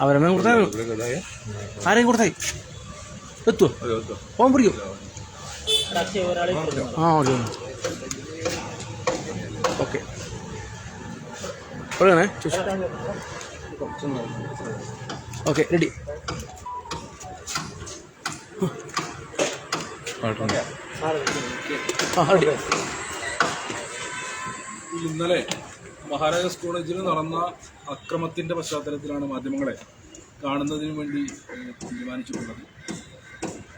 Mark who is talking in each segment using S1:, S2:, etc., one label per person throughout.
S1: അവരെന്നെ കൊടുത്താൽ ആരെയും കൊടുത്തായി എത്തുവോ ഓൻ പിടിക്കും ആ ഓക്കെ ഓക്കെ എവിടെയാണേ ഓക്കെ റെഡി റെഡി
S2: ഇന്നലെ മഹാരാജാസ് കോളേജിൽ നടന്ന അക്രമത്തിന്റെ പശ്ചാത്തലത്തിലാണ് മാധ്യമങ്ങളെ കാണുന്നതിന് വേണ്ടി തീരുമാനിച്ചിട്ടുള്ളത്.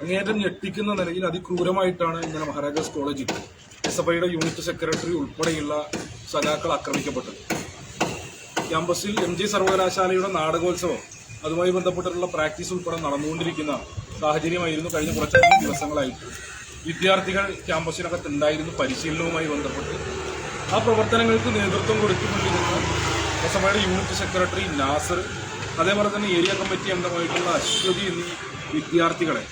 S2: അങ്ങേയറ്റം ഞെട്ടിക്കുന്ന നിലയിൽ അതിക്രൂരമായിട്ടാണ് ഇന്നലെ മഹാരാജാസ് കോളേജിൽ എസ് എഫ് ഐയുടെ യൂണിറ്റ് സെക്രട്ടറി ഉൾപ്പെടെയുള്ള സഖാക്കൾ ആക്രമിക്കപ്പെട്ടത്. ക്യാമ്പസിൽ എം ജി സർവകലാശാലയുടെ നാടകോത്സവം അതുമായി ബന്ധപ്പെട്ടിട്ടുള്ള പ്രാക്ടീസ് ഉൾപ്പെടെ നടന്നുകൊണ്ടിരിക്കുന്ന സാഹചര്യമായിരുന്നു കഴിഞ്ഞ കുറച്ച് ദിവസങ്ങളായിട്ട്. വിദ്യാർത്ഥികൾ ക്യാമ്പസിനകത്ത് ഉണ്ടായിരുന്നു പരിശീലനവുമായി ബന്ധപ്പെട്ട്. ആ പ്രവർത്തനങ്ങൾക്ക് നേതൃത്വം കൊടുത്തുകൊണ്ടിരുന്ന എസ് എഫ് ഐയുടെ യൂണിറ്റ് സെക്രട്ടറി നാസർ അതേപോലെ തന്നെ ഏരിയ കമ്മിറ്റി അംഗമായിട്ടുള്ള അശ്വതി എന്നീ വിദ്യാർത്ഥികളെ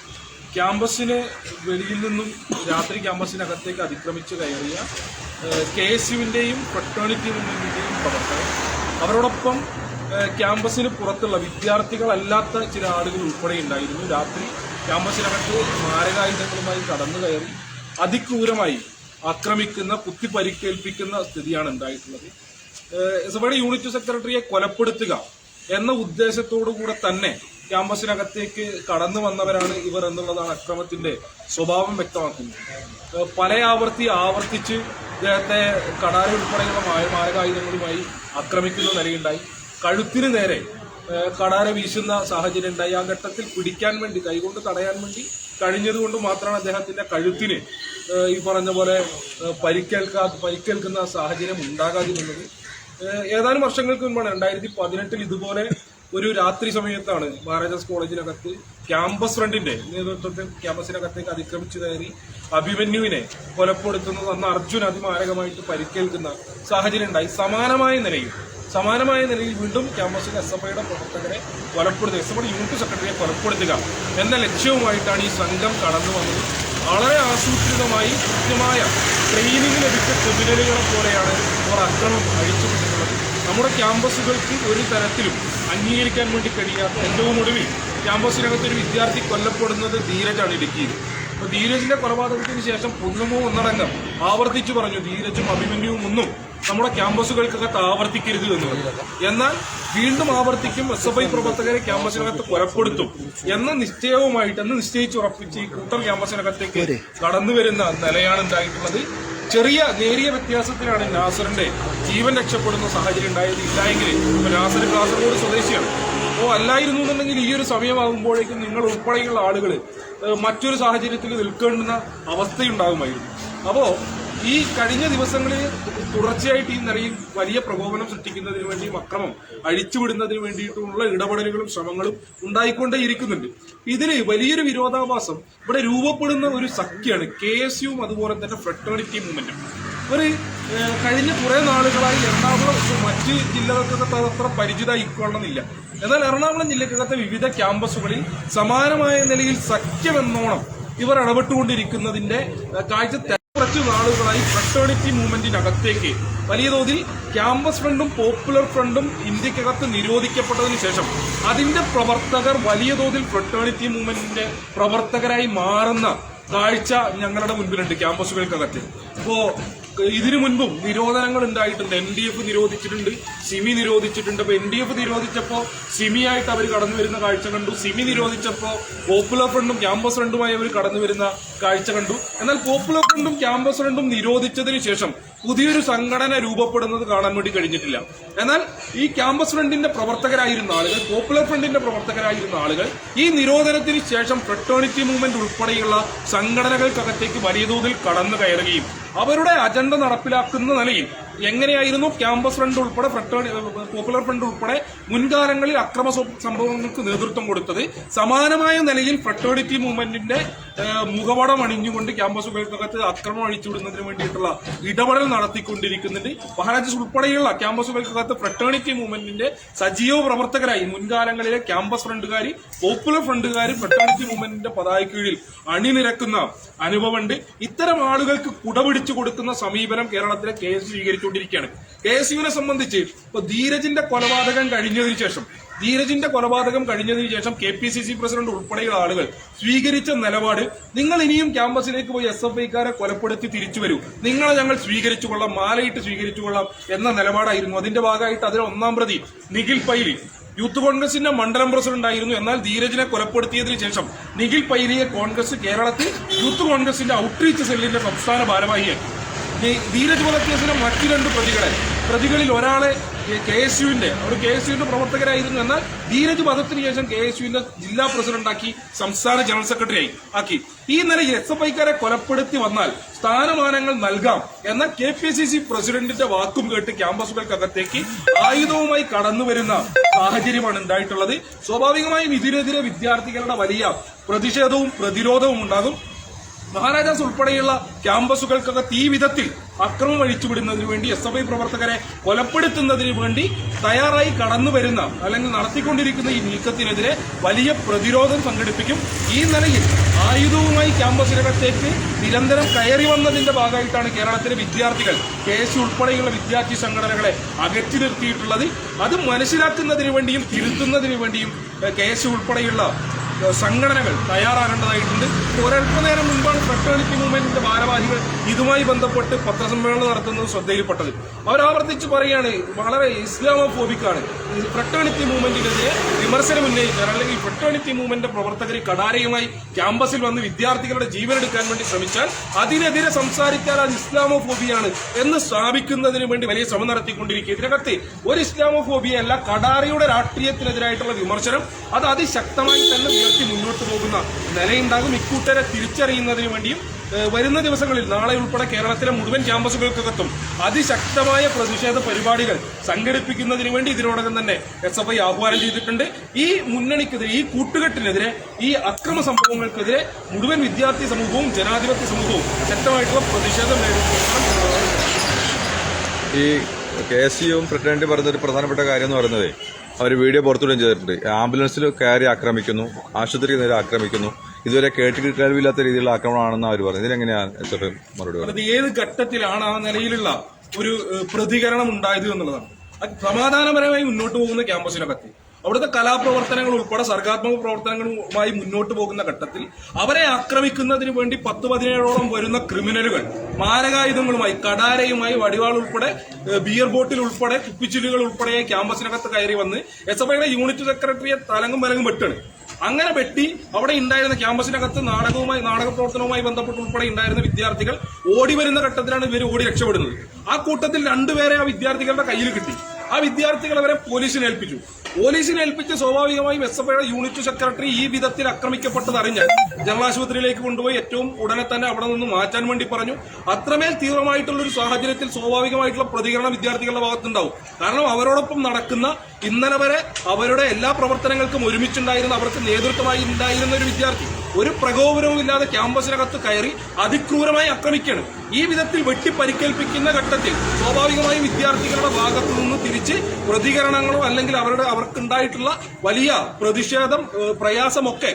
S2: ക്യാമ്പസിന് വെളിയിൽ നിന്നും രാത്രി ക്യാമ്പസിനകത്തേക്ക് അതിക്രമിച്ച് കയറിയ കെ എസ് യുവിന്റെയും ഫ്രട്ടേണിറ്റി മൂവ്മെന്റിന്റെയും പ്രവർത്തകർ അവരോടൊപ്പം ക്യാമ്പസിന് പുറത്തുള്ള വിദ്യാർത്ഥികളല്ലാത്ത ചില ആളുകൾ ഉൾപ്പെടെ ഉണ്ടായിരുന്നു. രാത്രി ക്യാമ്പസിനകത്ത് മാരകായുധങ്ങളുമായി കടന്നു കയറി അതിക്രൂരമായി ആക്രമിക്കുന്ന കുത്തി പരിക്കേൽപ്പിക്കുന്ന സ്ഥിതിയാണ് ഉണ്ടായിട്ടുള്ളത്. എസ് എഫ് യൂണിറ്റ് സെക്രട്ടറിയെ കൊലപ്പെടുത്തുക എന്ന ഉദ്ദേശത്തോടു കൂടെ തന്നെ ക്യാമ്പസിനകത്തേക്ക് കടന്നു വന്നവരാണ് ഇവർ എന്നുള്ളതാണ് അക്രമത്തിന്റെ സ്വഭാവം വ്യക്തമാക്കുന്നത്. പല ആവർത്തി ആവർത്തിച്ച് ഇദ്ദേഹത്തെ കടാര ഉൾപ്പെടെയുള്ള മാരകായുധങ്ങളുമായി ആക്രമിക്കുന്ന നിലയുണ്ടായി. കഴുത്തിന് നേരെ കടാര വീശുന്ന സാഹചര്യം ഉണ്ടായി. ആ ഘട്ടത്തിൽ പിടിക്കാൻ വേണ്ടി കൈകൊണ്ട് തടയാൻ വേണ്ടി കഴിഞ്ഞതുകൊണ്ട് മാത്രമാണ് അദ്ദേഹത്തിന്റെ കഴുത്തിന് ഈ പറഞ്ഞ പോലെ പരിക്കേൽക്കാ പരിക്കേൽക്കുന്ന സാഹചര്യം ഉണ്ടാകാതിരുന്നത് ഏതാനും വർഷങ്ങൾക്ക് മുൻപാണ് രണ്ടായിരത്തി പതിനെട്ടിൽ ഇതുപോലെ ഒരു രാത്രി സമയത്താണ് മഹാരാജാസ് കോളേജിനകത്ത് ക്യാമ്പസ് ഫ്രണ്ടിന്റെ നേതൃത്വത്തിൽ ക്യാമ്പസിനകത്തേക്ക് അതിക്രമിച്ചു കയറി അഭിമന്യുവിനെ കൊലപ്പെടുത്തുന്നത് അന്ന് അർജുൻ അതിമാരകമായിട്ട് പരിക്കേൽക്കുന്ന സാഹചര്യം ഉണ്ടായി. സമാനമായ നിലയിൽ സമാനമായ നിലയിൽ വീണ്ടും ക്യാമ്പസിലെ എസ് എഫ് ഐയുടെ പ്രവർത്തകരെ കൊലപ്പെടുത്തുക എസ് എഫ് ഐ യൂണിറ്റ് സെക്രട്ടറിയെ കൊലപ്പെടുത്തുക എന്ന ലക്ഷ്യവുമായിട്ടാണ് ഈ സംഘം കടന്നു വന്നത്. വളരെ ആസൂത്രിതമായി കൃത്യമായ ട്രെയിനിങ് ലഭിച്ച ക്രിമിനലുകളെ പോലെയാണ് അവർ അക്രമം അഴിച്ചുവിട്ടിട്ടുള്ളത്. നമ്മുടെ ക്യാമ്പസുകൾക്ക് ഒരു തരത്തിലും അംഗീകരിക്കാൻ വേണ്ടി കഴിയാത്ത ഏറ്റവും ഒടുവിൽ ക്യാമ്പസിനകത്ത് ഒരു വിദ്യാർത്ഥി കൊല്ലപ്പെടുന്നത് ധീരജാണ് ഇടുക്കിയിൽ. അപ്പോൾ ധീരജിന്റെ കൊലപാതകത്തിന് ശേഷം പൊന്നുമോ ഒന്നടങ്കം ആവർത്തിച്ചു പറഞ്ഞു ധീരജും അഭിമന്യുവും ഒന്നും നമ്മുടെ ക്യാമ്പസുകൾക്കകത്ത് ആവർത്തിക്കരുത് എന്നുള്ളത് എന്നാൽ വീണ്ടും ആവർത്തിക്കും എസ് എഫ് ഐ പ്രവർത്തകരെ ക്യാമ്പസിനകത്ത് കൊലപ്പെടുത്തും എന്ന നിശ്ചയവുമായിട്ട് എന്ന് നിശ്ചയിച്ചുറപ്പിച്ച് ഈ കൂട്ടർ ക്യാമ്പസിനകത്തേക്ക് കടന്നു വരുന്ന നിലയാണ് ഉണ്ടായിട്ടുള്ളത്. ചെറിയ നേരിയ വ്യത്യാസത്തിലാണ് നാസറിന്റെ ജീവൻ രക്ഷപ്പെടുന്ന സാഹചര്യം ഉണ്ടായത് ഇല്ലായെങ്കിൽ ഇപ്പൊ നാസർ കാസർഗോഡ് സ്വദേശിയാണ്. അപ്പോൾ അല്ലായിരുന്നു എന്നുണ്ടെങ്കിൽ ഈ ഒരു സമയമാകുമ്പോഴേക്കും നിങ്ങൾ ഉൾപ്പെടെയുള്ള ആളുകൾ മറ്റൊരു സാഹചര്യത്തിൽ നിൽക്കേണ്ടുന്ന അവസ്ഥയുണ്ടാകുമായിരുന്നു. അപ്പോൾ ഈ കഴിഞ്ഞ ദിവസങ്ങളിൽ തുടർച്ചയായിട്ട് ഈ നിലയിൽ വലിയ പ്രകോപനം സൃഷ്ടിക്കുന്നതിന് വേണ്ടിയും അക്രമം അഴിച്ചുവിടുന്നതിന് വേണ്ടിയിട്ടുള്ള ഇടപെടലുകളും ശ്രമങ്ങളും ഉണ്ടായിക്കൊണ്ടേയിരിക്കുന്നുണ്ട്. ഇതിന് വലിയൊരു വിരോധാഭാസം ഇവിടെ രൂപപ്പെടുന്ന ഒരു സഖ്യാണ് കെ എസ് യുവും അതുപോലെ തന്നെ ഫ്രട്ടേണിറ്റി മൂവ്മെന്റും ഒരു കഴിഞ്ഞ കുറെ നാളുകളായി എറണാകുളം മറ്റ് ജില്ലകൾക്കൊക്കെ അത് അത്ര പരിചിതമായിക്കൊള്ളണമെന്നില്ല എന്നാൽ എറണാകുളം ജില്ലക്കകത്തെ വിവിധ ക്യാമ്പസുകളിൽ സമാനമായ നിലയിൽ സഖ്യമെന്നോണം ഇവർ ഇടപെട്ടുകൊണ്ടിരിക്കുന്നതിന്റെ കാഴ്ച കുറച്ച് നാളുകളായി ഫ്രട്ടേണിറ്റി മൂവ്മെന്റിനകത്തേക്ക് വലിയ തോതിൽ ക്യാമ്പസ് ഫ്രണ്ടും പോപ്പുലർ ഫ്രണ്ടും ഇന്ത്യക്കകത്ത് നിരോധിക്കപ്പെട്ടതിന് ശേഷം അതിന്റെ പ്രവർത്തകർ വലിയ തോതിൽ ഫ്രട്ടേണിറ്റി മൂവ്മെന്റിന്റെ പ്രവർത്തകരായി മാറുന്ന കാഴ്ച ഞങ്ങളുടെ മുൻപിലുണ്ട് ക്യാമ്പസുകൾക്കകത്ത് ഇപ്പോ ഇതിനു മുൻപും നിരോധനങ്ങൾ ഉണ്ടായിട്ടുണ്ട്. എൻ ഡി എഫ് നിരോധിച്ചിട്ടുണ്ട്. സിമി നിരോധിച്ചിട്ടുണ്ട്. അപ്പൊ എൻ ഡി എഫ് നിരോധിച്ചപ്പോ സിമി ആയിട്ട് അവർ കടന്നു വരുന്ന കാഴ്ച കണ്ടു. സിമി നിരോധിച്ചപ്പോൾ പോപ്പുലർ ഫ്രണ്ടും ക്യാമ്പസ് ഫ്രണ്ടുമായി അവർ കടന്നു വരുന്ന കാഴ്ച കണ്ടു. എന്നാൽ പോപ്പുലർ ഫ്രണ്ടും ക്യാമ്പസ് ഫ്രണ്ടും നിരോധിച്ചതിന് ശേഷം പുതിയൊരു സംഘടന രൂപപ്പെടുന്നത് കാണാൻ വേണ്ടി കഴിഞ്ഞിട്ടില്ല. എന്നാൽ ഈ ക്യാമ്പസ് ഫ്രണ്ടിന്റെ പ്രവർത്തകരായിരുന്ന ആളുകൾ പോപ്പുലർ ഫ്രണ്ടിന്റെ പ്രവർത്തകരായിരുന്ന ആളുകൾ ഈ നിരോധനത്തിന് ശേഷം ഫ്രട്ടേണിറ്റി മൂവ്മെന്റ് ഉൾപ്പെടെയുള്ള സംഘടനകൾക്കകത്തേക്ക് വലിയ തോതിൽ കടന്നു കയറുകയും അവരുടെ അജണ്ട നടപ്പിലാക്കുന്ന നിലയിൽ എങ്ങനെയായിരുന്നു ക്യാമ്പസ് ഫ്രണ്ട് ഉൾപ്പെടെ പോപ്പുലർ ഫ്രണ്ട് ഉൾപ്പെടെ മുൻകാലങ്ങളിൽ അക്രമ സംഭവങ്ങൾക്ക് നേതൃത്വം കൊടുത്തത്? സമാനമായ നിലയിൽ ഫ്രട്ടേണിറ്റി മൂവ്മെന്റിന്റെ മുഖപടം അണിഞ്ഞുകൊണ്ട് ക്യാമ്പസുകൾക്കകത്ത് അക്രമം അഴിച്ചുവിടുന്നതിന് വേണ്ടിയിട്ടുള്ള ഇടപെടൽ നടത്തിക്കൊണ്ടിരിക്കുന്നുണ്ട്. മഹാരാജ് ഉൾപ്പെടെയുള്ള ക്യാമ്പസുകൾക്കകത്ത് ഫ്രട്ടേണിറ്റി മൂവ്മെന്റിന്റെ സജീവ പ്രവർത്തകരായി മുൻകാലങ്ങളിലെ ക്യാമ്പസ് ഫ്രണ്ടുകാരി പോപ്പുലർ ഫ്രണ്ടുകാർ ഫ്രട്ടേണിറ്റി മൂവ്മെന്റിന്റെ പതാക കീഴിൽ അണിനിരക്കുന്ന അനുഭവമുണ്ട്. ഇത്തരം ആളുകൾക്ക് കുടപിടിച്ചു കൊടുക്കുന്ന സമീപനം കേരളത്തിലെ കെ എസ് സ്വീകരിച്ചുകൊണ്ടിരിക്കുകയാണ് കെ എസ് യുവിനെ സംബന്ധിച്ച് ഇപ്പൊ ധീരജിന്റെ കൊലപാതകം കഴിഞ്ഞതിന് ശേഷം ധീരജിന്റെ കൊലപാതകം കഴിഞ്ഞതിന് ശേഷം K P C C president ഉൾപ്പെടെയുള്ള ആളുകൾ സ്വീകരിച്ച നിലപാട് നിങ്ങൾ ഇനിയും ക്യാമ്പസിലേക്ക് പോയി എസ് എഫ് ഐക്കാരെ കൊലപ്പെടുത്തി തിരിച്ചു വരൂ. നിങ്ങളെ ഞങ്ങൾ സ്വീകരിച്ചു കൊള്ളാം മാലയിട്ട് സ്വീകരിച്ചു കൊള്ളാം എന്ന നിലപാടായിരുന്നു. അതിന്റെ ഭാഗമായിട്ട് അതിലെ ഒന്നാം പ്രതി നിഖിൽ പൈലി. യൂത്ത് കോൺഗ്രസിന്റെ മണ്ഡലം പ്രസിഡന്റ് ആയിരുന്നു. എന്നാൽ ധീരജിനെ കൊലപ്പെടുത്തിയതിനു ശേഷം നിഖിൽ പൈലിയെ കോൺഗ്രസ് കേരളത്തിൽ യൂത്ത് കോൺഗ്രസിന്റെ ഔട്ട്റീച്ച് സെല്ലിന്റെ സംസ്ഥാന ഭാരവാഹിയാക്കി. ഈ ധീരജ് വധക്കേസിലെ മറ്റു രണ്ട് പ്രതികളെ പ്രതികളിൽ ഒരാളെ കെ എസ് യുവിന്റെ ഒരു കെ എസ് യുവിന്റെ പ്രവർത്തകരായിരുന്നു എന്നാൽ ധീരജ് വധത്തിന് ശേഷം കെ എസ് യുവിന്റെ ജില്ലാ പ്രസിഡന്റാക്കി സംസ്ഥാന ജനറൽ സെക്രട്ടറിയായി ആക്കി. ഈ നിലയിൽ എസ് എഫ് ഐക്കാരെ കൊലപ്പെടുത്തി വന്നാൽ സ്ഥാനമാനങ്ങൾ നൽകാം എന്ന കെ പി സി സി പ്രസിഡന്റിന്റെ വാക്കും കേട്ട് ക്യാമ്പസുകൾക്കകത്തേക്ക് ആയുധവുമായി കടന്നു വരുന്ന സാഹചര്യമാണ് ഉണ്ടായിട്ടുള്ളത്. സ്വാഭാവികമായും ഇതിനെതിരെ വിദ്യാർത്ഥികളുടെ വലിയ പ്രതിഷേധവും പ്രതിരോധവും ഉണ്ടാകും. മഹാരാജാസ് ഉൾപ്പെടെയുള്ള ക്യാമ്പസുകൾക്കൊക്കെ ഈ വിധത്തിൽ അക്രമം അഴിച്ചുവിടുന്നതിന് വേണ്ടി എസ് എഫ് ഐ പ്രവർത്തകരെ കൊലപ്പെടുത്തുന്നതിന് വേണ്ടി തയ്യാറായി കടന്നു വരുന്ന അല്ലെങ്കിൽ നടത്തിക്കൊണ്ടിരിക്കുന്ന ഈ നീക്കത്തിനെതിരെ വലിയ പ്രതിരോധം സംഘടിപ്പിക്കും. ഈ നിലയിൽ ആയുധവുമായി ക്യാമ്പസിനകത്തേക്ക് നിരന്തരം കയറി വന്നതിന്റെ ഭാഗമായിട്ടാണ് കേരളത്തിലെ വിദ്യാർത്ഥികൾ കെ എസ് ഉൾപ്പെടെയുള്ള വിദ്യാർത്ഥി സംഘടനകളെ അകറ്റി നിർത്തിയിട്ടുള്ളത്. അത് മനസ്സിലാക്കുന്നതിന് വേണ്ടിയും തിരുത്തുന്നതിന് വേണ്ടിയും കെ എസ് ഉൾപ്പെടെയുള്ള സംഘടനകൾ തയ്യാറാകേണ്ടതായിട്ടുണ്ട്. ഒരൽപ്പനേരം മുൻപാണ് ഫ്രട്ടേണിറ്റി മൂവ്മെന്റിന്റെ ഭാരവാഹികൾ ഇതുമായി ബന്ധപ്പെട്ട് പത്രസമ്മേളനം നടത്തുന്നത് ശ്രദ്ധയിൽപ്പെട്ടത്. അവരാവർത്തിച്ച് പറയുകയാണ് വളരെ ഇസ്ലാമോഫോബിക്കാണ്. ഫ്രട്ടേണിറ്റി മൂവ്മെന്റിനെതിരെ വിമർശനം ഉന്നയിക്കാൻ അല്ലെങ്കിൽ ഫ്രട്ടേണിറ്റി മൂവ്മെന്റ് പ്രവർത്തകർ കടാരയുമായി ക്യാമ്പസിൽ വന്ന് വിദ്യാർത്ഥികളുടെ ജീവൻ എടുക്കാൻ വേണ്ടി ശ്രമിച്ചാൽ അതിനെതിരെ സംസാരിച്ചാൽ അത് ഇസ്ലാമോഫോബിയാണ് എന്ന് സ്ഥാപിക്കുന്നതിന് വേണ്ടി വലിയ ശ്രമം നടത്തിക്കൊണ്ടിരിക്കുക ഇതിനകത്ത് ഒരു ഇസ്ലാമോഫോബിയ അല്ല കടാരയുടെ രാഷ്ട്രീയത്തിനെതിരായിട്ടുള്ള വിമർശനം. അത് അതിശക്തമായി തന്നെ ഉയർത്തി മുന്നോട്ട് പോകുന്ന നിലയുണ്ടാകും. ഇക്കൂട്ടരെ തിരിച്ചറിയുന്നതിന് വേണ്ടിയും വരുന്ന ദിവസങ്ങളിൽ നാളെ ഉൾപ്പെടെ കേരളത്തിലെ മുഴുവൻ ക്യാമ്പസുകൾക്കകത്തും അതിശക്തമായ പ്രതിഷേധ പരിപാടികൾ സംഘടിപ്പിക്കുന്നതിന് വേണ്ടി ഇതിനോടകം തന്നെ എസ് എഫ് ഐ ആഹ്വാനം ചെയ്തിട്ടുണ്ട്. ഈ മുന്നണിക്കെതിരെ ഈ കൂട്ടുകെട്ടിനെതിരെ ഈ അക്രമ സംഭവങ്ങൾക്കെതിരെ മുഴുവൻ വിദ്യാർത്ഥി സമൂഹവും ജനാധിപത്യ സമൂഹവും ശക്തമായിട്ടുള്ള പ്രതിഷേധം
S3: ഈ കെ എസ് യുവും പറയുന്ന ഒരു പ്രധാനപ്പെട്ട കാര്യം എന്ന് പറയുന്നത് അവർ വീഡിയോ പുറത്തുവിടുകയും ചെയ്തിട്ടുണ്ട്. ആംബുലൻസിൽ കയറി ആക്രമിക്കുന്നു. ആശുപത്രിക്ക് നേരെ ആക്രമിക്കുന്നു. ഇതുവരെ കേട്ടിട്ട് കഴിവില്ലാത്ത രീതിയിലുള്ള ആക്രമണമാണെന്ന് അവർ പറഞ്ഞു ഇതിലെങ്ങനെയാണ് എസ് മറുപടി
S2: ഏത് ഘട്ടത്തിലാണ് ആ നിലയിലുള്ള ഒരു പ്രതികരണം ഉണ്ടായത് എന്നുള്ളതാണ്. സമാധാനപരമായി മുന്നോട്ട് പോകുന്ന ക്യാമ്പസിനെ ക്യാമ്പസിനകത്ത് അവിടുത്തെ കലാപ്രവർത്തനങ്ങൾ ഉൾപ്പെടെ സർഗാത്മക പ്രവർത്തനങ്ങളുമായി മുന്നോട്ട് പോകുന്ന ഘട്ടത്തിൽ അവരെ ആക്രമിക്കുന്നതിന് വേണ്ടി പത്ത് പതിനേഴോളം വരുന്ന ക്രിമിനലുകൾ മാരകായുധങ്ങളുമായി കടാരയുമായി വടിവാൾ ഉൾപ്പെടെ ബിയർ ബോട്ടിൽ ഉൾപ്പെടെ കുപ്പിച്ചില്ലുകൾ ഉൾപ്പെടെ ക്യാമ്പസിനകത്ത് കയറി വന്ന് എസ് എഫ് ഐയുടെ യൂണിറ്റ് സെക്രട്ടറിയെ തലങ്ങും വലങ്ങും വെട്ടാണ്. അങ്ങനെ വെട്ടി അവിടെ ഉണ്ടായിരുന്ന ക്യാമ്പസിനകത്ത് നാടകവുമായി നാടക പ്രവർത്തനവുമായി ബന്ധപ്പെട്ട് ഉൾപ്പെടെ ഉണ്ടായിരുന്ന വിദ്യാർത്ഥികൾ ഓടി വരുന്ന ഘട്ടത്തിലാണ് ഇവർ ഓടി രക്ഷപ്പെടുന്നത്. ആ കൂട്ടത്തിൽ രണ്ടുപേരെ ആ വിദ്യാർത്ഥികളുടെ കയ്യിൽ കിട്ടി. ആ വിദ്യാർത്ഥികൾ അവരെ പോലീസിനെ ഏൽപ്പിച്ചു. പോലീസിനെ ഏൽപ്പിച്ച് സ്വാഭാവികമായും എസ് എഫ് ഐയുടെ യൂണിറ്റ് സെക്രട്ടറി ഈ വിധത്തിൽ ആക്രമിക്കപ്പെട്ടത് അറിഞ്ഞ് ജനറൽ ആശുപത്രിയിലേക്ക് കൊണ്ടുപോയി ഏറ്റവും ഉടനെ തന്നെ അവിടെ നിന്ന് മാറ്റാൻ വേണ്ടി പറഞ്ഞു. അത്രമേൽ തീവ്രമായിട്ടുള്ള ഒരു സാഹചര്യത്തിൽ സ്വാഭാവികമായിട്ടുള്ള പ്രതികരണം വിദ്യാർത്ഥികളുടെ ഭാഗത്തുണ്ടാവും. കാരണം അവരോടൊപ്പം നടക്കുന്ന ഇന്നലെ വരെ അവരുടെ എല്ലാ പ്രവർത്തനങ്ങൾക്കും ഒരുമിച്ചുണ്ടായിരുന്ന അവർക്ക് നേതൃത്വമായി ഉണ്ടായിരുന്ന ഒരു വിദ്യാർത്ഥി. ഒരു പ്രകോപനവും ഇല്ലാതെ ക്യാമ്പസിനകത്ത് കയറി അതിക്രൂരമായി ആക്രമിക്കുകയാണ് ഈ വിധത്തിൽ വെട്ടിപ്പരിക്കേൽപ്പിക്കുന്ന ഘട്ടത്തിൽ സ്വാഭാവികമായും വിദ്യാർത്ഥികളുടെ ഭാഗത്തു നിന്ന് തിരിച്ച് പ്രതികരണങ്ങളോ അല്ലെങ്കിൽ അവരുടെ അവർക്കുണ്ടായിട്ടുള്ള വലിയ പ്രതിഷേധം പ്രയാസമൊക്കെ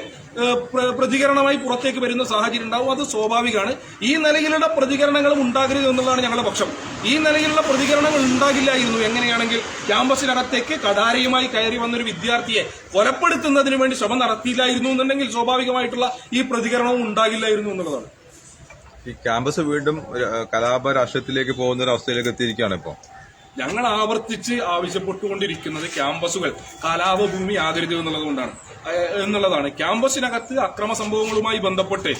S2: പ്രതികരണമായി പുറത്തേക്ക് വരുന്ന സാഹചര്യം ഉണ്ടാവും. അത് സ്വാഭാവികമാണ്. ഈ നിലയിലുള്ള പ്രതികരണങ്ങളും ഉണ്ടാകരുത് എന്നുള്ളതാണ് ഞങ്ങളുടെ പക്ഷം. ഈ നിലയിലുള്ള പ്രതികരണങ്ങൾ ഉണ്ടാകില്ലായിരുന്നു. എങ്ങനെയാണെങ്കിൽ ക്യാമ്പസിനകത്തേക്ക് കടാരയുമായി കയറി വന്നൊരു വിദ്യാർത്ഥിയെ കൊലപ്പെടുത്തുന്നതിന് വേണ്ടി ശ്രമം നടത്തിയില്ലായിരുന്നു എന്നുണ്ടെങ്കിൽ സ്വാഭാവികമായിട്ടുള്ള ഈ പ്രതികരണവും ഉണ്ടാകില്ലായിരുന്നു എന്നുള്ളതാണ്.
S3: ഈ ക്യാമ്പസ് വീണ്ടും കലാപ രാഷ്ട്രീയത്തിലേക്ക് പോകുന്ന ഒരു അവസ്ഥയിലേക്ക് എത്തിയിരിക്കുകയാണ് ഇപ്പോൾ.
S2: ഞങ്ങൾ ആവർത്തിച്ച് ആവശ്യപ്പെട്ടുകൊണ്ടിരിക്കുന്നത് ക്യാമ്പസുകൾ കലാപഭൂമി ആകരുത് എന്നുള്ളതുകൊണ്ടാണ് എന്നുള്ളതാണ്. ക്യാമ്പസിനകത്ത് അക്രമ സംഭവങ്ങളുമായി ബന്ധപ്പെട്ട്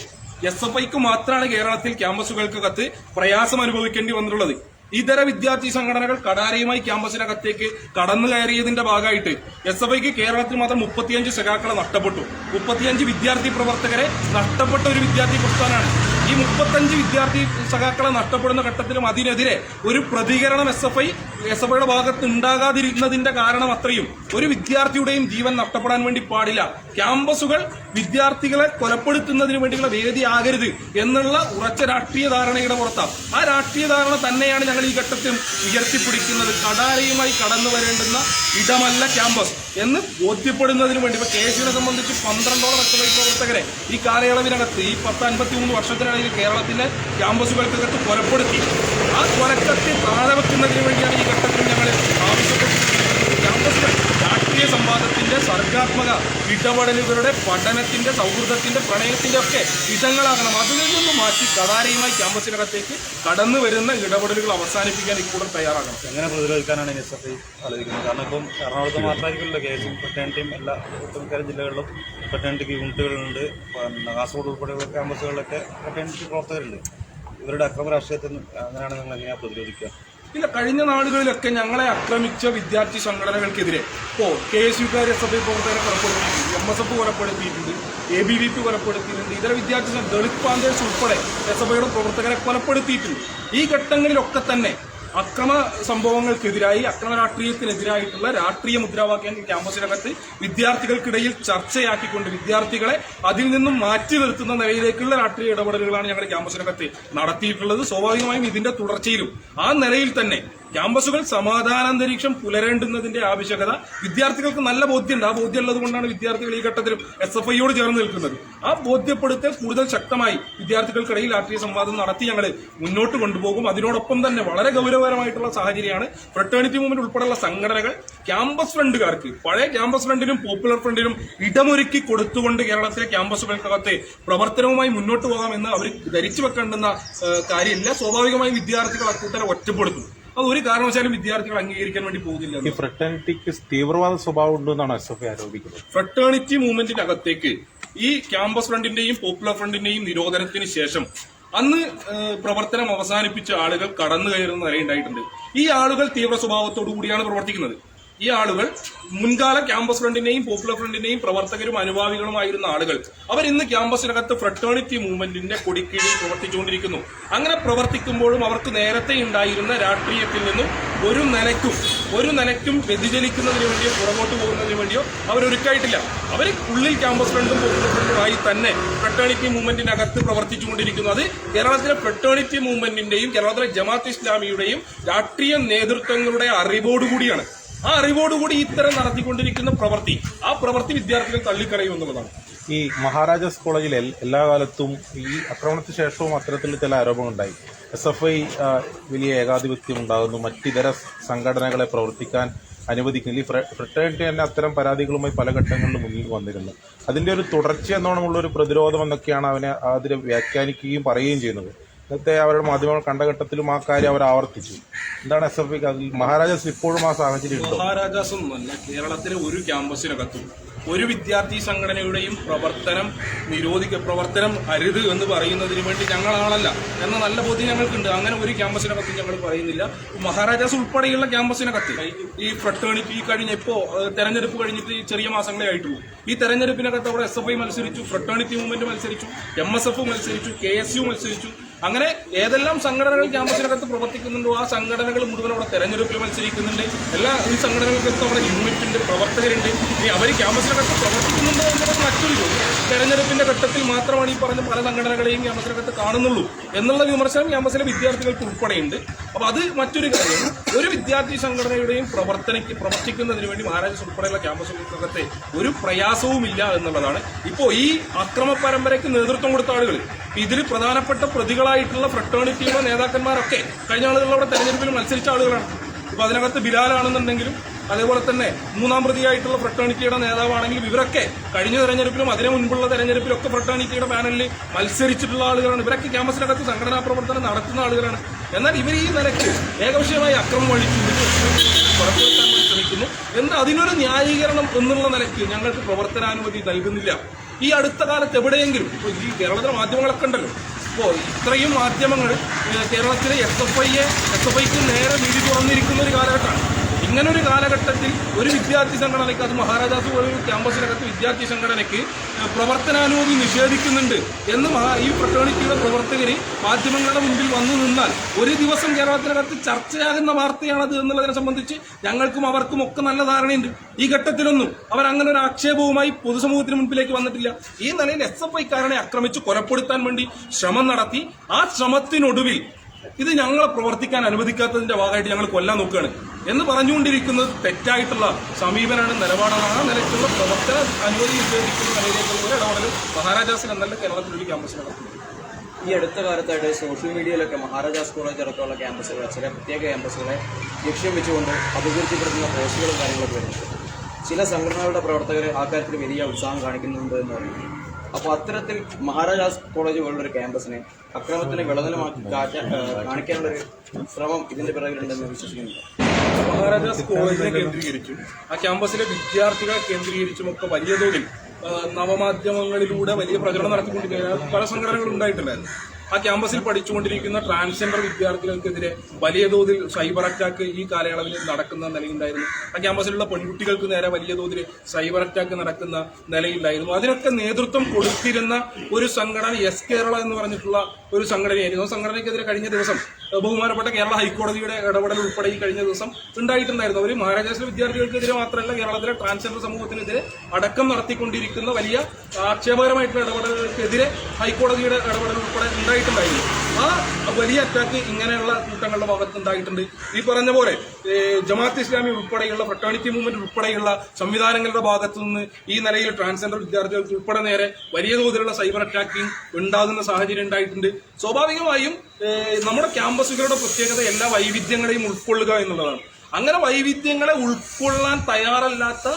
S2: എസ് എഫ് ഐക്ക് മാത്രമാണ് കേരളത്തിൽ ക്യാമ്പസുകൾക്കകത്ത് പ്രയാസം അനുഭവിക്കേണ്ടി വന്നിട്ടുള്ളത്. ഇതര വിദ്യാർത്ഥി സംഘടനകൾ കടാരയുമായി ക്യാമ്പസിനകത്തേക്ക് കടന്നു കയറിയതിന്റെ ഭാഗമായിട്ട് എസ് എഫ് ഐക്ക് കേരളത്തിൽ മാത്രം മുപ്പത്തിയഞ്ച് സഖാക്കളെ നഷ്ടപ്പെട്ടു. മുപ്പത്തിയഞ്ച് വിദ്യാർത്ഥി പ്രവർത്തകരെ നഷ്ടപ്പെട്ട ഒരു വിദ്യാർത്ഥി പ്രസ്ഥാനമാണ് ഈ മുപ്പത്തഞ്ച് വിദ്യാർത്ഥി സഖാക്കളെ നഷ്ടപ്പെടുന്ന ഘട്ടത്തിലും അതിനെതിരെ ഒരു പ്രതികരണം S F I S F ഐയുടെ ഭാഗത്ത് ഉണ്ടാകാതിരുന്നതിന്റെ കാരണം അത്രയും. ഒരു വിദ്യാർത്ഥിയുടെയും ജീവൻ നഷ്ടപ്പെടാൻ വേണ്ടി പാടില്ല. ക്യാമ്പസുകൾ വിദ്യാർത്ഥികളെ കൊലപ്പെടുത്തുന്നതിന് വേണ്ടിയുള്ള വേദിയാകരുത് എന്നുള്ള ഉറച്ച രാഷ്ട്രീയ ധാരണയുടെ പുറത്താണ് ആ രാഷ്ട്രീയ ധാരണ തന്നെയാണ് ഞങ്ങൾ ഈ ഘട്ടത്തിൽ ഉയർത്തിപ്പിടിക്കുന്നത്. കടാരയുമായി കടന്നു വരേണ്ടുന്ന ഇടമല്ല ക്യാമ്പസ്. എന്ന് ബോധ്യപ്പെടുന്നതിന് വേണ്ടി ഇപ്പൊ കേസിനെ സംബന്ധിച്ച് പന്ത്രണ്ടോളം എഫ് പ്രവർത്തകരെ ഈ കാലയളവിനകത്ത് ഈ പത്ത് അൻപത്തി മൂന്ന് വർഷത്തിനിടയിൽ കേരളത്തിലെ ക്യാമ്പസുകൾക്കകത്ത് കൊലപ്പെടുത്തി. ആ കൊലക്കത്തെ താഴെ വെക്കുന്നതിന് വേണ്ടിയാണ് ഈ ഘട്ടത്തിൽ ഞങ്ങൾ ആവശ്യപ്പെട്ടിരിക്കുന്നത് ക്യാമ്പസുകൾ രാഷ്ട്രീയ സംവാദത്തിന്റെ സർഗാത്മക ഇടപെടലുകളുടെ പഠനത്തിന്റെ സൗഹൃദത്തിന്റെ പ്രണയത്തിന്റെ ഒക്കെ ഇടങ്ങളാകണം. അതിൽ നിന്നും മാറ്റി കടാരയുമായി ക്യാമ്പസിനകത്തേക്ക് കടന്നു വരുന്ന ഇടപെടലുകൾ അവസാനിപ്പിക്കാൻ ഇക്കൂടെ തയ്യാറാകണം.
S4: എങ്ങനെ പ്രതിരോധിക്കാനാണ് എസ് എഫ് ആലോചിക്കുന്നത്? കാരണം ഇപ്പം എറണാകുളത്ത് മാത്രമായിരിക്കുമല്ലോ കേസും ടീം എല്ലാ ഒട്ടുമിക്ക ജില്ലകളിലും ഫെറ്റേണിറ്റിക്ക് യൂണിറ്റുകളുണ്ട്. പിന്നെ കാസർഗോഡ് ഉൾപ്പെടെയുള്ള ക്യാമ്പസുകളിലൊക്കെ ഫെറ്റേണിറ്റി പ്രവർത്തകരുണ്ട്. ഇവരുടെ അക്രമ രാഷ്ട്രീയത്തിൽ അങ്ങനെയാണ് നിങ്ങൾ എങ്ങനെയാണ് പ്രതിരോധിക്കുക?
S2: ഇല്ല കഴിഞ്ഞ നാളുകളിലൊക്കെ ഞങ്ങളെ ആക്രമിച്ച വിദ്യാർത്ഥി സംഘടനകൾക്കെതിരെ ഇപ്പോ കെ എസ് എഫ് ഐ പ്രവർത്തകരെ കൊലപ്പെടുത്തിയിട്ടുണ്ട് എം എസ് എഫ് കൊലപ്പെടുത്തിയിട്ടുണ്ട് എ ബി വി പി കൊലപ്പെടുത്തിയിട്ടുണ്ട് ഇതര വിദ്യാർത്ഥി സംഘ- ദളിത് പാന്തേഴ്സ് ഉൾപ്പെടെ എസ് എഫ് ഐയുടെ പ്രവർത്തകരെ കൊലപ്പെടുത്തിയിട്ടുണ്ട്. ഈ ഘട്ടങ്ങളിലൊക്കെ തന്നെ അക്രമ സംഭവങ്ങൾക്കെതിരായി അക്രമ രാഷ്ട്രീയത്തിനെതിരായിട്ടുള്ള രാഷ്ട്രീയ മുദ്രാവാക്യങ്ങൾ ക്യാമ്പസിനകത്ത് വിദ്യാർത്ഥികൾക്കിടയിൽ ചർച്ചയാക്കിക്കൊണ്ട് വിദ്യാർത്ഥികളെ അതിൽ നിന്നും മാറ്റി നിർത്തുന്ന നിലയിലേക്കുള്ള രാഷ്ട്രീയ ഇടപെടലുകളാണ് ഞങ്ങളുടെ ക്യാമ്പസിനകത്ത് നടത്തിയിട്ടുള്ളത്. സ്വാഭാവികമായും ഇതിന്റെ തുടർച്ചയിലും ആ നിലയിൽ തന്നെ ക്യാമ്പസുകൾ സമാധാനാന്തരീക്ഷം പുലരേണ്ടുന്നതിന്റെ ആവശ്യകത. വിദ്യാർത്ഥികൾക്ക് നല്ല ബോധ്യമുണ്ട്. ആ ബോധ്യം ഉള്ളത് കൊണ്ടാണ് വിദ്യാർത്ഥികൾ ഈ ഘട്ടത്തിലും എസ് എഫ് ഐയോട് ചേർന്ന് നിൽക്കുന്നത്. ആ ബോധ്യപ്പെടുത്തൽ കൂടുതൽ ശക്തമായി വിദ്യാർത്ഥികൾക്കിടയിൽ രാഷ്ട്രീയ സംവാദം നടത്തി ഞങ്ങൾ മുന്നോട്ട് കൊണ്ടുപോകും. അതിനോടൊപ്പം തന്നെ വളരെ ഗൗരവകരമായിട്ടുള്ള സാഹചര്യമാണ് ഫ്രട്ടേണിറ്റി മൂവ്മെന്റ് ഉൾപ്പെടെയുള്ള സംഘടനകൾ ക്യാമ്പസ് ഫ്രണ്ടുകാർക്ക് പഴയ ക്യാമ്പസ് ഫ്രണ്ടിനും പോപ്പുലർ ഫ്രണ്ടിനും ഇടമൊരുക്കി കൊടുത്തുകൊണ്ട് കേരളത്തിലെ ക്യാമ്പസുകൾക്കകത്ത് പ്രവർത്തനവുമായി മുന്നോട്ട് പോകാമെന്ന് അവർ ധരിച്ചു വെക്കേണ്ടുന്ന കാര്യമില്ല. സ്വാഭാവികമായി വിദ്യാർത്ഥികൾ അക്കൂട്ടരെ ഒറ്റപ്പെടുത്തും. അത് ഒരു കാരണവശാലും വിദ്യാർത്ഥികൾ അംഗീകരിക്കാൻ വേണ്ടി പോകുന്നില്ല
S5: ഈ ഫ്രട്ടേണിറ്റിക്ക് തീവ്രവാദ സ്വഭാവം ഉണ്ടെന്നാണ് എസ് എഫ് ആരോപിക്കുന്നത്.
S2: ഫ്രട്ടേണിറ്റി മൂവ്മെന്റിന്റെ അകത്തേക്ക് ഈ ക്യാമ്പസ് ഫ്രണ്ടിന്റെയും പോപ്പുലർ ഫ്രണ്ടിന്റെയും നിരോധനത്തിന് ശേഷം അന്ന് പ്രവർത്തനം അവസാനിപ്പിച്ച ആളുകൾ കടന്നു കയറുന്ന നിലയുണ്ടായിട്ടുണ്ട്. ഈ ആളുകൾ തീവ്ര സ്വഭാവത്തോടു കൂടിയാണ് പ്രവർത്തിക്കുന്നത്. ഈ ആളുകൾ മുൻകാല ക്യാമ്പസ് ഫ്രണ്ടിന്റെയും പോപ്പുലർ ഫ്രണ്ടിന്റെയും പ്രവർത്തകരും അനുഭാവികളുമായിരുന്ന ആളുകൾ. അവർ ഇന്ന് ക്യാമ്പസിനകത്ത് ഫ്രട്ടേണിറ്റി മൂവ്മെന്റിന്റെ കൊടിക്കീഴിൽ പ്രവർത്തിച്ചുകൊണ്ടിരിക്കുന്നു. അങ്ങനെ പ്രവർത്തിക്കുമ്പോഴും അവർക്ക് നേരത്തെ ഉണ്ടായിരുന്ന രാഷ്ട്രീയത്തിൽ നിന്നും ഒരു നിലയ്ക്കും ഒരു നിലയ്ക്കും വ്യതിചലിക്കുന്നതിന് വേണ്ടിയോ പുറകോട്ട് പോകുന്നതിന് വേണ്ടിയോ അവരൊരുക്കായിട്ടില്ല അവർ ഉള്ളിൽ ക്യാമ്പസ് ഫ്രണ്ടും പോപ്പുലർ ഫ്രണ്ടുമായി തന്നെ ഫ്രട്ടേണിറ്റി മൂവ്മെന്റിനകത്ത് പ്രവർത്തിച്ചുകൊണ്ടിരിക്കുന്നു. അത് കേരളത്തിലെ ഫ്രട്ടേണിറ്റി മൂവ്മെന്റിന്റെയും കേരളത്തിലെ ജമാഅത്ത് ഇസ്ലാമിയുടെയും രാഷ്ട്രീയ നേതൃത്വങ്ങളുടെ അറിവോടുകൂടിയാണ്. ആ അറിവോടുകൂടി ഇത്തരം നടത്തിക്കൊണ്ടിരിക്കുന്ന പ്രവൃത്തി ആ പ്രവൃത്തി വിദ്യാർത്ഥികൾ തള്ളിക്കളയും എന്നുള്ളതാണ്
S5: ഈ മഹാരാജാസ് കോളേജിൽ എല്ലാ കാലത്തും ഈ ആക്രമണത്തിന് ശേഷവും അത്തരത്തിൽ ചില ആരോപണങ്ങളുണ്ടായി. എസ് എഫ് ഐ വലിയ ഏകാധിപത്യം ഉണ്ടാകുന്നു. മറ്റിതര സംഘടനകളെ പ്രവർത്തിക്കാൻ അനുവദിക്കുന്നില്ല. ഈ ഫ്ര- ഫ്രട്ടേണിറ്റി തന്നെ അത്തരം പരാതികളുമായി പല ഘട്ടങ്ങളിലും മുന്നിൽ വന്നിരുന്നു. അതിന്റെ ഒരു തുടർച്ച എന്നോണമുള്ള ഒരു പ്രതിരോധം എന്നൊക്കെയാണ് അവനെ അതിനെ വ്യാഖ്യാനിക്കുകയും പറയുകയും ചെയ്യുന്നത്. ഇന്നത്തെ അവരുടെ മാധ്യമങ്ങൾ കണ്ട ഘട്ടത്തിലും ആ കാര്യം അവർ ആവർത്തിച്ചു. എന്താണ് എസ് എഫ് ഐ മഹാരാജാസ് ഇപ്പോഴും ആ സാഹചര്യം
S2: മഹാരാജാസ് ഒന്നുമല്ല കേരളത്തിലെ ഒരു ക്യാമ്പസിനകത്തും. ഒരു വിദ്യാർത്ഥി സംഘടനയുടെയും പ്രവർത്തനം നിരോധിക്ക പ്രവർത്തനം അരുത് എന്ന് പറയുന്നതിന് വേണ്ടി ഞങ്ങളാണല്ല എന്ന നല്ല ബോധ്യം ഞങ്ങൾക്കുണ്ട്. അങ്ങനെ ഒരു ക്യാമ്പസിനകത്തും ഞങ്ങൾ പറയുന്നില്ല. മഹാരാജാസ് ഉൾപ്പെടെയുള്ള ക്യാമ്പസിനകത്ത് ഈ ഫ്രട്ടേണിറ്റി കഴിഞ്ഞ ഇപ്പോ തെരഞ്ഞെടുപ്പ് കഴിഞ്ഞിട്ട് ചെറിയ മാസങ്ങളെ ആയിട്ടുള്ളൂ. ഈ തെരഞ്ഞെടുപ്പിനകത്ത് അവിടെ എസ് എഫ് ഐ മത്സരിച്ചു ഫ്രട്ടേണിറ്റി മൂവ്മെന്റ് മത്സരിച്ചു എം എസ് എഫ് മത്സരിച്ചു കെ എസ് യു മത്സരിച്ചു. അങ്ങനെ ഏതെല്ലാം സംഘടനകൾ ക്യാമ്പസിനകത്ത് പ്രവർത്തിക്കുന്നുണ്ടോ ആ സംഘടനകൾ മുഴുവൻ അവിടെ തെരഞ്ഞെടുപ്പിൽ മത്സരിക്കുന്നുണ്ട്. എല്ലാ ഈ സംഘടനകൾക്കൊക്കെ അവിടെ യൂണിറ്റ് ഉണ്ട് പ്രവർത്തകരുണ്ട്. ഇനി അവർ ക്യാമ്പസിനകത്ത് പ്രവർത്തിക്കുന്നുണ്ടോ എന്നുള്ളത് മറ്റൊരു ചോദ്യം. തെരഞ്ഞെടുപ്പിന്റെ ഘട്ടത്തിൽ മാത്രമാണ് ഈ പറഞ്ഞ പല സംഘടനകളെയും ക്യാമ്പസിനകത്ത് കാണുന്നുള്ളൂ. എന്നുള്ള വിമർശനം ക്യാമ്പസിലെ വിദ്യാർത്ഥികൾക്ക് ഉൾപ്പെടെയുണ്ട്. അപ്പൊ അത് മറ്റൊരു കാര്യം. ഒരു വിദ്യാർത്ഥി സംഘടനയുടെയും പ്രവർത്തനയ്ക്ക് പ്രവർത്തിക്കുന്നതിന് വേണ്ടി മഹാരാജാസ് ഉൾപ്പെടെയുള്ള ക്യാമ്പസ് വിഭാഗത്തെ ഒരു പ്രയാസവുമില്ല എന്നുള്ളതാണ്. ഇപ്പോൾ ഈ അക്രമ പരമ്പരയ്ക്ക് നേതൃത്വം കൊടുത്ത ആളുകൾ ഇതിൽ പ്രധാനപ്പെട്ട പ്രതികളായിട്ടുള്ള ഫ്രട്ടേണിറ്റിയുടെ നേതാക്കന്മാരൊക്കെ കഴിഞ്ഞ ആളുകൾ അവിടെ തെരഞ്ഞെടുപ്പിൽ മത്സരിച്ച ആളുകളാണ്. ഇപ്പൊ അതിനകത്ത് ബിലാലാണെന്നുണ്ടെങ്കിലും അതേപോലെ തന്നെ മൂന്നാം പ്രതിയായിട്ടുള്ള ഫ്രട്ടേണിറ്റിയുടെ നേതാവാണെങ്കിൽ ഇവരൊക്കെ കഴിഞ്ഞ തെരഞ്ഞെടുപ്പിലും അതിനു മുൻപുള്ള തെരഞ്ഞെടുപ്പിലും ഒക്കെ ഫ്രട്ടേണിറ്റിയുടെ പാനലിൽ മത്സരിച്ചിട്ടുള്ള ആളുകളാണ്. ഇവരൊക്കെ ക്യാമ്പസിനകത്ത് സംഘടനാ പ്രവർത്തനം നടത്തുന്ന ആളുകളാണ്. എന്നാൽ ഇവർ ഈ നിലയ്ക്ക് ഏകപക്ഷീയമായി അക്രമം വഴിച്ചു പുറപ്പെടുത്താൻ വേണ്ടി ശ്രമിക്കുന്നു. എന്നാൽ അതിനൊരു ന്യായീകരണം എന്നുള്ള നിലയ്ക്ക് ഞങ്ങൾക്ക് പ്രവർത്തനാനുമതി നൽകുന്നില്ല. ഈ അടുത്ത കാലത്ത് എവിടെയെങ്കിലും ഇപ്പോൾ ഈ കേരളത്തിലെ മാധ്യമങ്ങളൊക്കെ ഉണ്ടല്ലോ ഇപ്പോൾ ഇത്രയും മാധ്യമങ്ങൾ കേരളത്തിലെ എസ് എഫ് ഐയെ എസ് എഫ് ഐക്ക് നേരെ നീതി തുറന്നിരിക്കുന്ന ഒരു കാലഘട്ടമാണ്. ഇങ്ങനൊരു കാലഘട്ടത്തിൽ ഒരു വിദ്യാർത്ഥി സംഘടനയ്ക്ക് അത് മഹാരാജാസ് പോലൊരു ക്യാമ്പസിനകത്ത് വിദ്യാർത്ഥി സംഘടനയ്ക്ക് പ്രവർത്തനാനുമതി നിഷേധിക്കുന്നുണ്ട് എന്ന് ഈ ഫ്രട്ടേണിറ്റിയുടെ പ്രവർത്തകർ മാധ്യമങ്ങളുടെ മുമ്പിൽ വന്നു നിന്നാൽ ഒരു ദിവസം കേരളത്തിനകത്ത് ചർച്ചയാകുന്ന വാർത്തയാണത് എന്നുള്ളതിനെ സംബന്ധിച്ച് ഞങ്ങൾക്കും അവർക്കും ഒക്കെ നല്ല ധാരണയുണ്ട്. ഈ ഘട്ടത്തിലൊന്നും അവർ അങ്ങനെ ഒരു ആക്ഷേപവുമായി പൊതുസമൂഹത്തിന് മുൻപിലേക്ക് വന്നിട്ടില്ല. ഈ നിലയിൽ എസ് എഫ് ഐക്കാരനെ ആക്രമിച്ച് കൊലപ്പെടുത്താൻ വേണ്ടി ശ്രമം നടത്തി. ആ ശ്രമത്തിനൊടുവിൽ ഇത് ഞങ്ങളെ പ്രവർത്തിക്കാൻ അനുവദിക്കാത്തതിന്റെ ഭാഗമായിട്ട് ഞങ്ങൾ കൊല്ലാൻ നോക്കുകയാണ്. എന്ന് പറഞ്ഞുകൊണ്ടിരിക്കുന്നത് തെറ്റായിട്ടുള്ള സമീപനമാണ് നിലപാടാണ് ആ നിലയ്ക്കുള്ള പ്രവർത്തന അനുമതി നിഷേധിക്കുന്ന നിലയിലേക്കുള്ള ഇടപെടൽ മഹാരാജാസിൽ എന്നല്ല കേരളത്തിൽ ഒരു ക്യാമ്പസിൽ നടത്തുന്നത്
S6: ഈ അടുത്ത കാലത്തായിട്ട് സോഷ്യൽ മീഡിയയിലൊക്കെ മഹാരാജാസ് കോളേജ് അടക്കമുള്ള ക്യാമ്പസുകൾ ചില പ്രത്യേക ക്യാമ്പസുകളെ ലക്ഷ്യം വെച്ചുകൊണ്ട് അഭിവൃദ്ധിപ്പെടുത്തുന്ന പോസ്റ്റുകളും കാര്യങ്ങളൊക്കെ വരുന്നുണ്ട്. ചില സംഘടനകളുടെ പ്രവർത്തകർ ആ കാര്യത്തിൽ വലിയ ഉത്സാഹം കാണിക്കുന്നുണ്ട് എന്ന് പറയുന്നു അപ്പോൾ അത്തരത്തിൽ മഹാരാജാസ് കോളേജ് പോലുള്ളൊരു ക്യാമ്പസിനെ അക്രമത്തിന് വിളനിലമാക്കി കാണിക്കാനുള്ള ഒരു ശ്രമം ഇതിന്റെ പിറകിലുണ്ടെന്ന് വിശ്വസിക്കുന്നു
S2: മഹാരാജാസ് കോളേജിനെ കേന്ദ്രീകരിച്ചും ആ ക്യാമ്പസിലെ വിദ്യാർത്ഥികളെ കേന്ദ്രീകരിച്ചും ഒക്കെ വലിയ തോതിൽ നവമാധ്യമങ്ങളിലൂടെ വലിയ പ്രചരണം നടത്തിക്കൊണ്ടിരിക്കുന്ന പല സംഘടനകളും ഉണ്ടായിട്ടുണ്ടായിരുന്നു. ആ ക്യാമ്പസിൽ പഠിച്ചുകൊണ്ടിരിക്കുന്ന ട്രാൻസ്ജെൻഡർ വിദ്യാർത്ഥികൾക്കെതിരെ വലിയ തോതിൽ സൈബർ അറ്റാക്ക് ഈ കാലയളവിൽ നടക്കുന്ന നിലയുണ്ടായിരുന്നു ആ ക്യാമ്പസിലുള്ള പെൺകുട്ടികൾക്ക് നേരെ വലിയ തോതിൽ സൈബർ അറ്റാക്ക് നടക്കുന്ന നിലയുണ്ടായിരുന്നു അതിനൊക്കെ നേതൃത്വം കൊടുത്തിരുന്ന ഒരു സംഘടന എസ് കേരള എന്ന് പറഞ്ഞിട്ടുള്ള ഒരു സംഘടനയായിരുന്നു. ആ സംഘടനയ്ക്കെതിരെ കഴിഞ്ഞ ദിവസം ബഹുമാനപ്പെട്ട കേരള ഹൈക്കോടതിയുടെ ഇടപെടൽ ഉൾപ്പെടെ ഈ കഴിഞ്ഞ ദിവസം ഉണ്ടായിട്ടുണ്ടായിരുന്നു. അവർ മഹാരാജാസിലെ വിദ്യാർത്ഥികൾക്കെതിരെ മാത്രമല്ല കേരളത്തിലെ ട്രാൻസ്ജെൻഡർ സമൂഹത്തിനെതിരെ അടക്കം നടത്തിക്കൊണ്ടിരിക്കുന്ന വലിയ ആക്ഷേപകരമായിട്ടുള്ള ഇടപെടലുകൾക്കെതിരെ ഹൈക്കോടതിയുടെ ഇടപെടൽ ഉൾപ്പെടെ ഉണ്ടായിട്ടുണ്ടായിരുന്നു. ആ വലിയ അറ്റാക്ക് ഇങ്ങനെയുള്ള കൂട്ടങ്ങളുടെ ഭാഗത്ത് ഉണ്ടായിട്ടുണ്ട്. ഈ പറഞ്ഞ പോലെ ജമാഅത്ത് ഇസ്ലാമി ഉൾപ്പെടെയുള്ള ഫ്രട്ടേണിറ്റി മൂവ്മെന്റ് ഉൾപ്പെടെയുള്ള സംവിധാനങ്ങളുടെ ഭാഗത്തു നിന്ന് ഈ നിലയിൽ ട്രാൻസ്ജെൻഡർ വിദ്യാർത്ഥികൾക്ക് ഉൾപ്പെടെ നേരെ വലിയ തോതിലുള്ള സൈബർ അറ്റാക്കിംഗ് ഉണ്ടാകുന്ന സാഹചര്യം ഉണ്ടായിട്ടുണ്ട്. സ്വാഭാവികമായും നമ്മുടെ ക്യാമ്പസുകളുടെ പ്രത്യേകത എല്ലാ വൈവിധ്യങ്ങളെയും ഉൾക്കൊള്ളുക എന്നുള്ളതാണ്. അങ്ങനെ വൈവിധ്യങ്ങളെ ഉൾക്കൊള്ളാൻ തയ്യാറല്ലാത്ത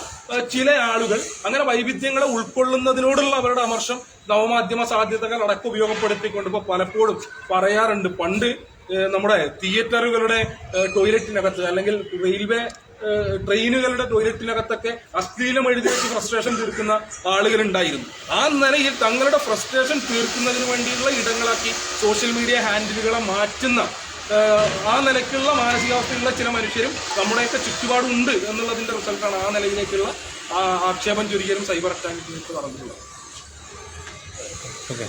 S2: ചില ആളുകൾ അങ്ങനെ വൈവിധ്യങ്ങളെ ഉൾക്കൊള്ളുന്നതിനോടുള്ള അവരുടെ അമർഷം നവമാധ്യമ സാധ്യതകൾ അടക്കം ഉപയോഗപ്പെടുത്തിക്കൊണ്ട് ഇപ്പോൾ പലപ്പോഴും പറയാറുണ്ട്. പണ്ട് നമ്മുടെ തിയേറ്ററുകളുടെ ടോയ്ലറ്റിനകത്ത് അല്ലെങ്കിൽ റെയിൽവേ ട്രെയിനുകളുടെ ടോയ്ലറ്റിനകത്തൊക്കെ അശ്ലീലം എഴുതി വെച്ച് ഫ്രസ്ട്രേഷൻ തീർക്കുന്ന ആളുകളുണ്ടായിരുന്നു. ആ നിലയിൽ തങ്ങളുടെ ഫ്രസ്ട്രേഷൻ തീർക്കുന്നതിന് വേണ്ടിയുള്ള ഇടങ്ങളാക്കി സോഷ്യൽ മീഡിയ ഹാൻഡിലുകളെ മാറ്റുന്ന ആ നിലയ്ക്കുള്ള മാനസികാവസ്ഥയുള്ള ചില മനുഷ്യരും നമ്മുടെയൊക്കെ ചുറ്റുപാടുണ്ട് എന്നുള്ളതിന്റെ റിസൾട്ടാണ് ആ നിലയിലേക്കുള്ള ആക്ഷേപം ചുരുക്കിയാലും സൈബർ അറ്റാക്ക് നടന്നിട്ടുള്ളത്.
S5: ഓക്കെ